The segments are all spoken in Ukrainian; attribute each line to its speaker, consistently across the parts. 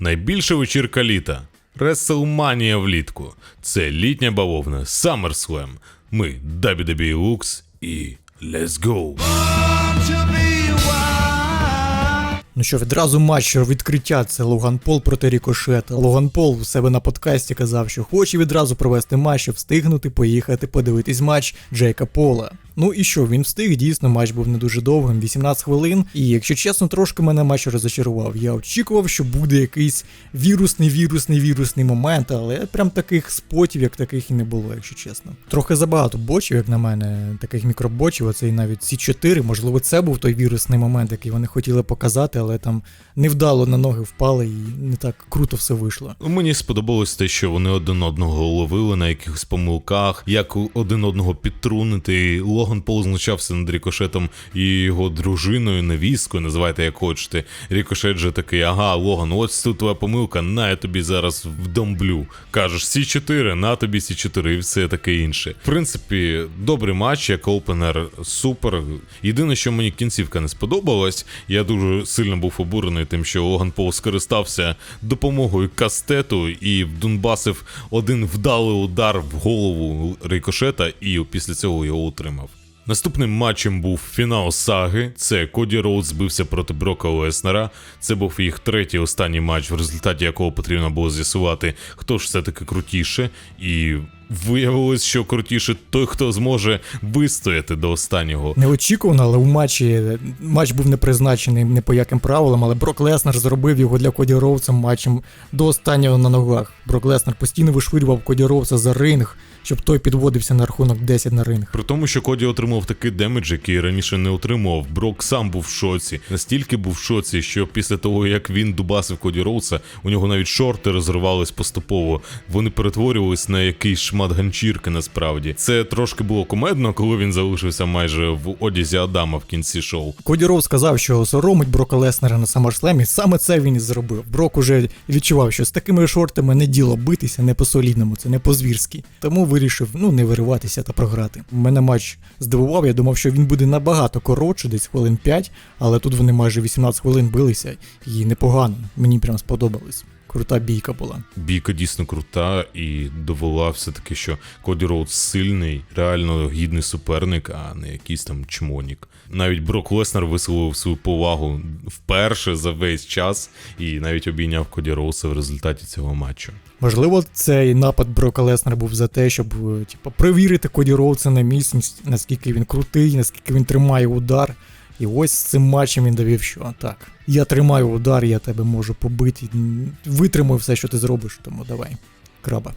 Speaker 1: Найбільша вечірка літа. Реселманія влітку. Це літня бавовна SummerSlam. Ми WWE і Let's Go.
Speaker 2: Ну що, відразу матч відкриття це Логан Пол проти Рікошета. Логан Пол у себе на подкасті казав, що хоче відразу провести матч, щоб встигнути поїхати подивитись матч Джейка Пола. Ну і що, він встиг, дійсно, матч був не дуже довгим, 18 хвилин. І якщо чесно, трошки мене матч розочарував. Я очікував, що буде якийсь вірусний, вірусний, вірусний момент, але прям таких спотів, як таких і не було, якщо чесно. Трохи забагато бочів, як на мене, таких мікробочів, оцей навіть ці 4 можливо, це був той вірусний момент, який вони хотіли показати, але там невдало на ноги впали і не так круто все вийшло.
Speaker 1: Мені сподобалось те, що вони один одного ловили на якихось помилках, як один одного підтрунити. Логан Пол знущався над Рікошетом і його дружиною, невісткою, називайте як хочете. Рікошет же такий, ага, Логан, ось тут твоя помилка, на я тобі зараз вдомблю. Кажеш, сі 4 на тобі сі 4 і все таке інше. В принципі, добрий матч, як опенер, супер. Єдине, що мені кінцівка не сподобалась, я дуже сильно був обурений тим, що Логан Пол скористався допомогою кастету і вдунбасив один вдалий удар в голову рикошета, і після цього його утримав. Наступним матчем був фінал саги. Це Коді Роуд збився проти Брока Леснера. Це був їх третій останній матч, в результаті якого потрібно було з'ясувати, хто ж все-таки крутіше. І виявилось, що крутіше той, хто зможе вистояти до останнього.
Speaker 2: Неочікувано, але у матчі матч був не призначений не по яким правилам, але Брок Леснер зробив його для Коді Роуца матчем до останнього на ногах. Брок Леснер постійно вишвирював Коді Роуца за ринг, щоб той підводився на рахунок 10 на ринг.
Speaker 1: При тому, що Коді отримав такий демедж, який раніше не отримував. Брок сам був в шоці. Настільки був в шоці, що після того, як він дубасив Коді Роуса, у нього навіть шорти розривались поступово. Вони перетворювались на якийсь шмат ганчірки. Насправді це трошки було комедно, коли він залишився майже в одязі Адама в кінці шоу.
Speaker 2: Коді Роуз сказав, що соромить Брока Леснера на SummerSlam, і саме це він і зробив. Брок уже відчував, що з такими шортами не діло битися не по-солідному, це не по-звірськи. Тому вирішив ну не вириватися та програти. Мене матч здивував, я думав, що він буде набагато коротше, десь хвилин 5, але тут вони майже 18 хвилин билися, і непогано. Мені прям сподобалось. Крута бійка була.
Speaker 1: Бійка дійсно крута і довела все-таки, що Коді Роуд сильний, реально гідний суперник, а не якийсь там чмонік. Навіть Брок Леснер висловив свою повагу вперше за весь час і навіть обійняв Коді Роуса в результаті цього матчу.
Speaker 2: Можливо, цей напад Брока Леснера був за те, щоб е, типу, перевірити Коді Роудса на міцність, наскільки він крутий, наскільки він тримає удар. І ось з цим матчем він довів, що так, я тримаю удар, я тебе можу побити, витримую все, що ти зробиш, тому давай, краба.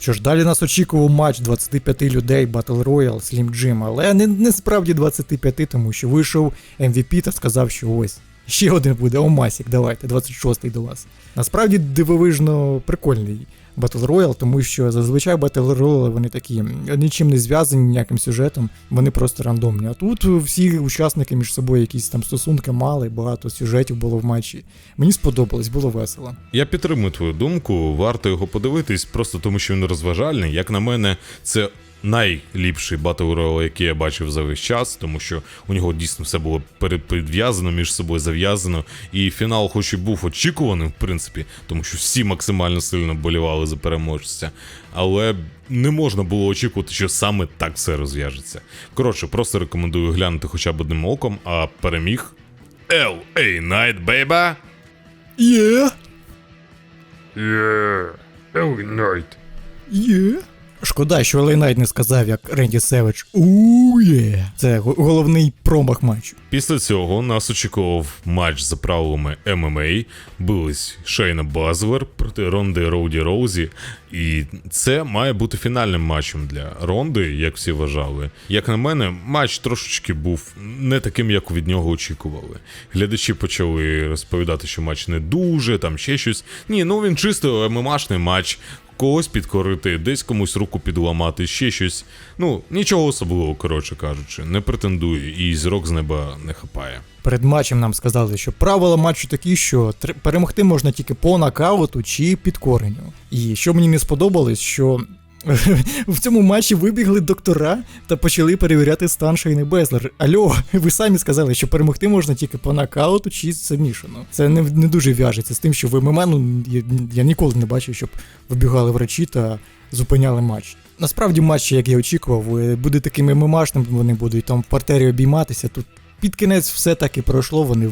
Speaker 2: Що ж, далі нас очікував матч 25 людей Battle Royale Slim Jim, але не, не справді 25, тому що вийшов MVP та сказав, що ось. Ще один буде, Омасік, давайте, 26-й до вас. Насправді дивовижно прикольний Battle Royale, тому що зазвичай Battle Royale вони такі нічим не зв'язані ніяким сюжетом, вони просто рандомні. А тут всі учасники між собою якісь там стосунки мали, багато сюжетів було в матчі. Мені сподобалось, було весело.
Speaker 1: Я підтримую твою думку, варто його подивитись, просто тому що він розважальний. Як на мене, це найліпший Battle Royale, який я бачив за весь час, тому що у нього дійсно все було підв'язано, між собою зав'язано. І фінал, хоч і був очікуваним, в принципі, тому що всі максимально сильно болівали за переможця. Але не можна було очікувати, що саме так все розв'яжеться. Коротше, просто рекомендую глянути хоча б одним оком, а переміг. LA Night, baby!
Speaker 2: Є,
Speaker 1: Yeah, LA Night.
Speaker 2: є. Шкода, що Лей Найт не сказав, як Ренді Севич. Ує. Це головний промах матчу.
Speaker 1: Після цього нас очікував матч за правилами ММА. Бились Шейна Базвер проти Ронди Роуді Роузі. І це має бути фінальним матчем для Ронди, як всі вважали. Як на мене, матч трошечки був не таким, як від нього очікували. Глядачі почали розповідати, що матч не дуже, там ще щось. Ні, ну він чисто ММАшний матч. Когось підкорити, десь комусь руку підламати, ще щось. Ну, нічого особливого, коротше кажучи, не претендує і зірок з неба не хапає.
Speaker 2: Перед матчем нам сказали, що правила матчу такі, що перемогти можна тільки по нокауту чи підкоренню. І що мені не сподобалось, що В цьому матчі вибігли доктора та почали перевіряти стан Шейни Безлер. Альо, ви самі сказали, що перемогти можна тільки по нокауту чи сабмішену. Це не, не дуже в'яжеться з тим, що в ММА, ну, я, я ніколи не бачив, щоб вибігали врачі та зупиняли матч. Насправді матч, як я очікував, е, буде таким ММАшним, вони будуть там в партері обійматися. Тут під кінець все так і пройшло. Вони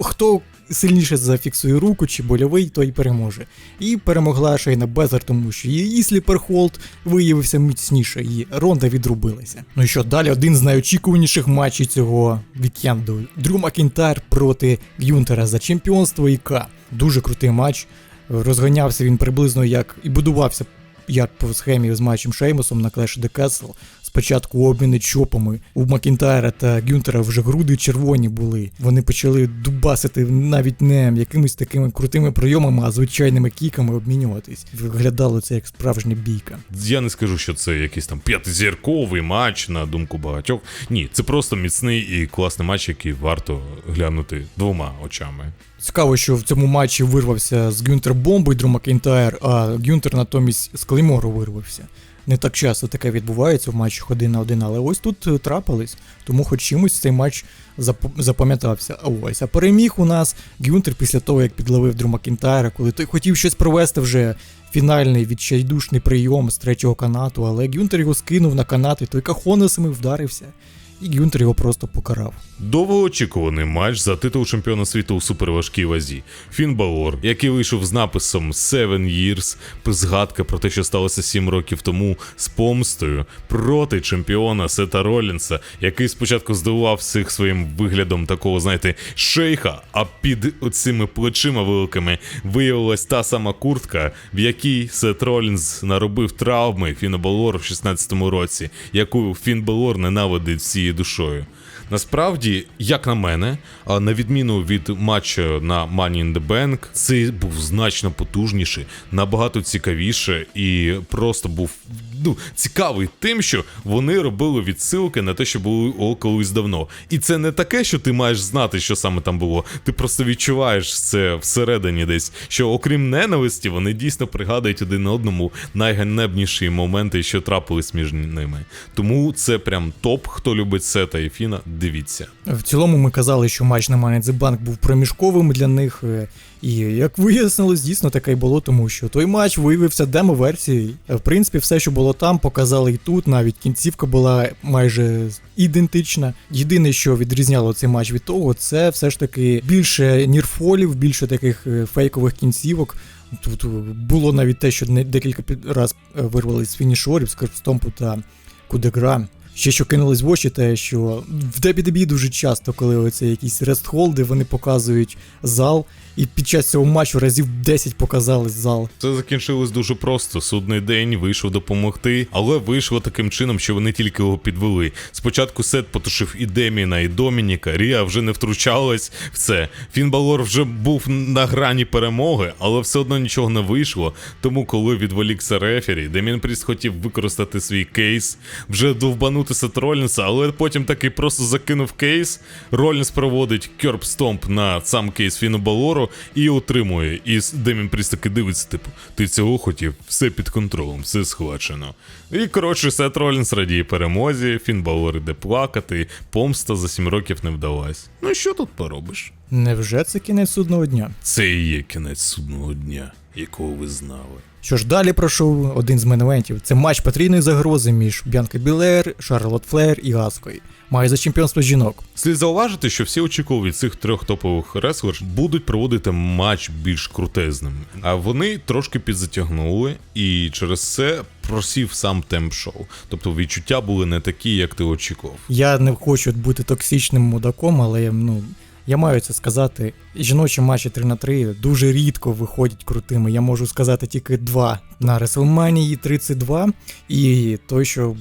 Speaker 2: хто сильніше зафіксує руку чи больовий, той переможе. І перемогла Шейна Безер, тому що її сліперхолд виявився міцніше, і Ронда відрубилася. Ну і що, далі один з найочікуваніших матчів цього вікенду. Дрю Макінтайр проти Гюнтера за чемпіонство ІК. Дуже крутий матч. Розганявся він приблизно як і будувався як по схемі з матчем Шеймусом на Clash of the Castle. Спочатку обміни чопами у Макінтайра та Гюнтера вже груди червоні були. Вони почали дубасити навіть не якимись такими крутими прийомами, а звичайними кіками обмінюватись. Виглядало це як справжня бійка.
Speaker 1: Я не скажу, що це якийсь там п'ятизірковий матч на думку багатьох. Ні, це просто міцний і класний матч, який варто глянути двома очами.
Speaker 2: Цікаво, що в цьому матчі вирвався з Гюнтер бомбою Дрю Макінтайр, а Гюнтер натомість з Клеймору вирвався. Не так часто таке відбувається в матчах один на один, але ось тут трапились, тому хоч чимось цей матч зап- запам'ятався. Ось, а переміг у нас Гюнтер після того, як підловив Дрю Макінтайра, коли той хотів щось провести вже. Фінальний відчайдушний прийом з третього канату, але Гюнтер його скинув на канат, і той кахонесами вдарився, і Гюнтер його просто покарав.
Speaker 1: Довгоочікуваний матч за титул чемпіона світу у суперважкій вазі. Фін Балор, який вийшов з написом Seven Years, згадка про те, що сталося 7 років тому з помстою проти чемпіона Сета Ролінса, який спочатку здивував всіх своїм виглядом такого, знаєте, шейха, а під цими плечима великими виявилась та сама куртка, в якій Сет Ролінс наробив травми Фіна Балору в 16-му році, яку Фін Балор ненавидить всією душою. Насправді, як на мене, на відміну від матчу на Money in the Bank, цей був значно потужніший, набагато цікавіше і просто був ну, цікавий тим, що вони робили відсилки на те, що було колись давно. І це не таке, що ти маєш знати, що саме там було. Ти просто відчуваєш це всередині десь. Що окрім ненависті, вони дійсно пригадують один одному найганебніші моменти, що трапились між ними. Тому це прям топ, хто любить Сета і Фіна, дивіться.
Speaker 2: В цілому ми казали, що матч на Money the був проміжковим для них. е, І як вияснилось, дійсно таке й було, тому що той матч виявився демо-версією. В принципі, все, що було там, показали і тут. Навіть кінцівка була майже ідентична. Єдине, що відрізняло цей матч від того, це все ж таки більше нірфолів, більше таких е, фейкових кінцівок. Тут е, було навіть те, що декілька разів вирвались з фінішорів, з Керстомпу та Кудегра. Ще що кинулось в очі, те, що в WWE дуже часто, коли оце якісь рестхолди, вони показують зал, і під час цього матчу разів 10 показали зал.
Speaker 1: Це закінчилось дуже просто. Судний день вийшов допомогти, але вийшло таким чином, що вони тільки його підвели. Спочатку Сет потушив і Деміна, і Домініка. Ріа вже не втручалась в це. Фін Балор вже був на грані перемоги, але все одно нічого не вийшло. Тому, коли відволікся рефері, Демін Пріст хотів використати свій кейс, вже довбанути Сет Ролінса, але потім таки просто закинув кейс. Ролінс проводить керп стомп на сам кейс Фіну Балору і отримує. І Демін Пріст таки дивиться, типу, ти цього хотів, все під контролем, все схвачено. І коротше, Сет Ролінс радіє перемозі, Фін Балор іде плакати, помста за 7 років не вдалась. Ну що тут поробиш?
Speaker 2: Невже це кінець судного дня?
Speaker 1: Це і є кінець судного дня, якого ви знали.
Speaker 2: Що ж далі пройшов один з меневентів. Це матч потрійної загрози між Б'янка Білер, Шарлот Флер і Аскою. Має за чемпіонство жінок.
Speaker 1: Слід зауважити, що всі очікували від цих трьох топових реслерів будуть проводити матч більш крутезним. А вони трошки підзатягнули, і через це просів сам темп шоу. Тобто відчуття були не такі, як ти очікував.
Speaker 2: Я не хочу бути токсичним мудаком, але ну. Я маю це сказати. Жіночі матчі 3 на 3 дуже рідко виходять крутими. Я можу сказати тільки два на WrestleMania 32 і той, що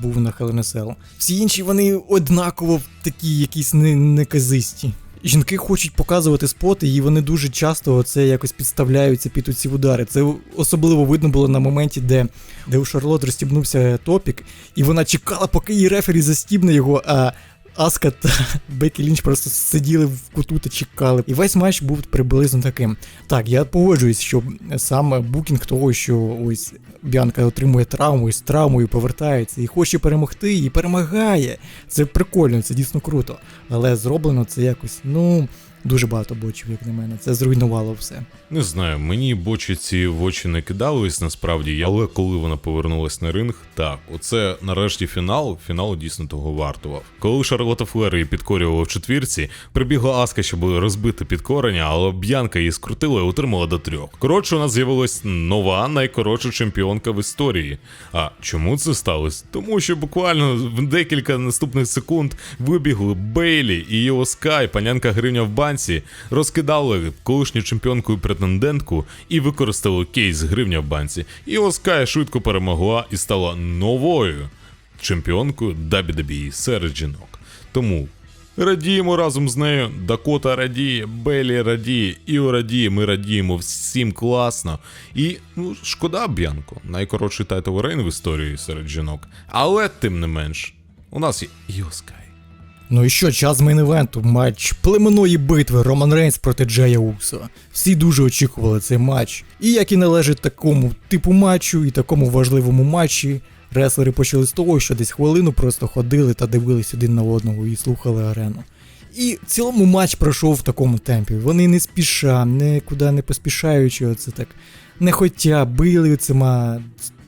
Speaker 2: був на Hell in a Cell. Всі інші вони однаково такі якісь не- неказисті. Жінки хочуть показувати споти, і вони дуже часто це якось підставляються під оці удари. Це особливо видно було на моменті, де, де у Шарлот розстібнувся топік, і вона чекала, поки її рефері застібне його, а Аска та Бекі Лінч просто сиділи в куту та чекали. І весь матч був приблизно таким. Так, я погоджуюсь, що сам букінг того, що ось Біанка отримує травму і з травмою повертається і хоче перемогти, і перемагає. Це прикольно, це дійсно круто. Але зроблено це якось, ну, дуже багато бочів, як на мене. Це зруйнувало все.
Speaker 1: Не знаю, мені бочиці в очі не кидались насправді, але коли вона повернулась на ринг, так, оце нарешті фінал, фінал дійсно того вартував. Коли Шарлота Флер її підкорювала в четвірці, прибігла Аска, щоб розбити підкорення, але Б'янка її скрутила і отримала до трьох. Коротше, у нас з'явилась нова найкоротша чемпіонка в історії. А чому це сталося? Тому що буквально в декілька наступних секунд вибігли Бейлі і Іо Скай, панянка Гривня в банці, розкидали колишню чемпіонку і претендентку і використали кейс гривня в банці. Іо Скай швидко перемогла і стала новою чемпіонкою WWE серед жінок. Тому радіємо разом з нею. Дакота радіє, Белі радіє, Іо радіє, ми радіємо всім класно. І ну, шкода Б'янко, найкоротший тайтл рейн в історії серед жінок. Але тим не менш, у нас є Скай.
Speaker 2: Ну і що, час мейн-івенту, матч племенної битви Роман Рейнс проти Джея Усо. Всі дуже очікували цей матч. І як і належить такому типу матчу і такому важливому матчі, реслери почали з того, що десь хвилину просто ходили та дивились один на одного і слухали арену. І в цілому матч пройшов в такому темпі. Вони не спіша, нікуди не поспішаючи, оце так не хотя, били цима.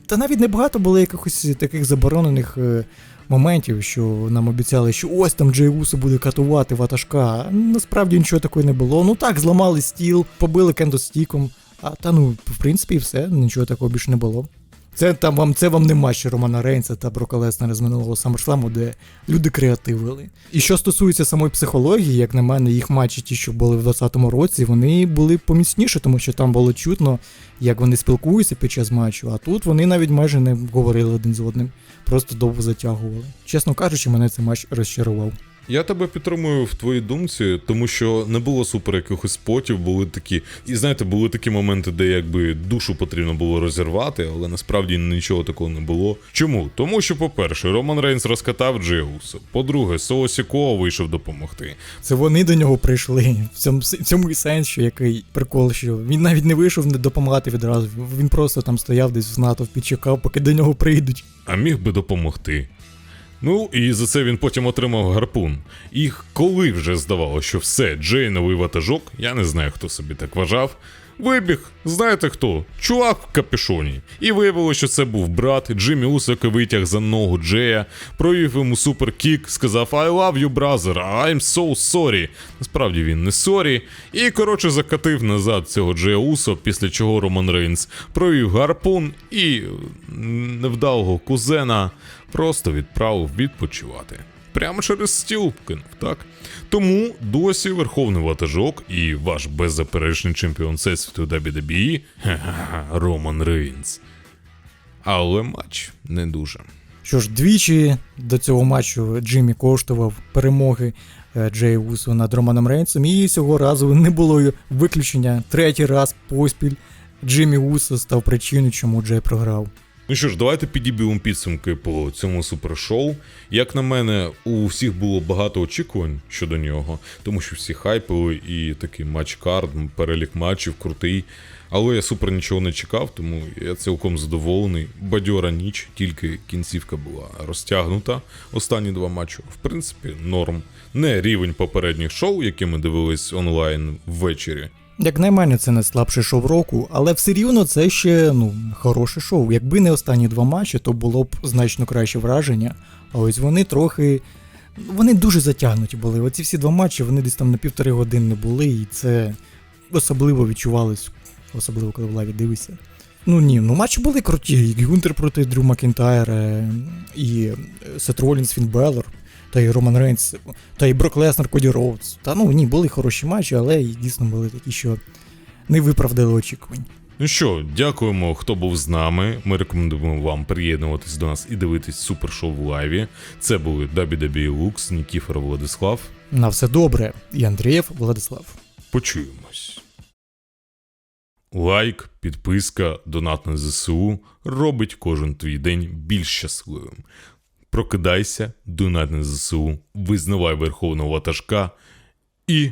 Speaker 2: Та навіть небагато було якихось таких заборонених е, моментів, що нам обіцяли, що ось там Джей Усо буде катувати ватажка. Насправді нічого такого не було. Ну так, зламали стіл, побили кендостіком. А та ну, в принципі, і все, нічого такого більше не було. Це там вам це вам не матч Романа Рейнса та Брока Леснера з минулого Саммерсламу, де люди креативили. І що стосується самої психології, як на мене, їх матчі, ті, що були в 2020 році, вони були поміцніші, тому що там було чутно, як вони спілкуються під час матчу. А тут вони навіть майже не говорили один з одним, просто довго затягували. Чесно кажучи, мене цей матч розчарував.
Speaker 1: Я тебе підтримую в твоїй думці, тому що не було супер якихось спотів, були такі. І знаєте, були такі моменти, де якби душу потрібно було розірвати, але насправді нічого такого не було. Чому? Тому що, по-перше, Роман Рейнс розкатав Джеусу. По-друге, Соосікова вийшов допомогти.
Speaker 2: Це вони до нього прийшли. В цьому, в цьому і сенс, що який прикол, що він навіть не вийшов не допомагати відразу. Він просто там стояв десь в натовпі, чекав, поки до нього прийдуть.
Speaker 1: а міг би допомогти. Ну, і за це він потім отримав гарпун. І коли вже здавалося, що все, Джей новий ватажок, я не знаю, хто собі так вважав. Вибіг, знаєте хто? Чувак в капюшоні. І виявилося, що це був брат Джиммі який витяг за ногу Джея, провів йому суперкік, сказав I love you, brother, I'm so sorry. Насправді він не сорі. І коротше закатив назад цього Джея Усо, після чого Роман Рейнс провів гарпун і невдалого кузена просто відправив відпочивати. Прямо через стіл кинув, так? Тому досі верховний ватажок і ваш беззаперечний чемпіон всесвіту WWE Роман Рейнс. Але матч не дуже.
Speaker 2: Що ж, двічі до цього матчу Джиммі коштував перемоги е, Джей Усу над Романом Рейнсом, і цього разу не було виключення. Третій раз поспіль Джиммі Усо став причиною, чому Джей програв.
Speaker 1: Ну що ж, давайте підіб'ємо підсумки по цьому супершоу. Як на мене, у всіх було багато очікувань щодо нього, тому що всі хайпили і такий матч-кард, перелік матчів крутий. Але я супер нічого не чекав, тому я цілком задоволений. Бадьора ніч, тільки кінцівка була розтягнута. Останні два матчі, в принципі, норм. Не рівень попередніх шоу, які ми дивились онлайн ввечері.
Speaker 2: Як на мене, це не слабше шоу року, але все рівно це ще ну, хороше шоу. Якби не останні два матчі, то було б значно краще враження. А ось вони трохи. Вони дуже затягнуті були. Оці всі два матчі вони десь там на півтори години були, і це особливо відчувалось, особливо коли в лаві дивишся. Ну ні, ну матчі були круті. Гюнтер проти Дрю Макінтайра, і Сет Ролінс, Фін Беллер, та й Роман Рейнс, та й Брок Леснер, Коді Роудс. Та ну ні, були хороші матчі, але і дійсно були такі, що не виправдали очікувань.
Speaker 1: Ну що, дякуємо, хто був з нами. Ми рекомендуємо вам приєднуватись до нас і дивитись супершоу в лайві. Це були WWE Lux, Нікіфор Владислав.
Speaker 2: На все добре. І Андрієв Владислав.
Speaker 1: Почуємось. Лайк, підписка, донат на ЗСУ робить кожен твій день більш щасливим. Прокидайся, донать на ЗСУ, визнавай верховного ватажка і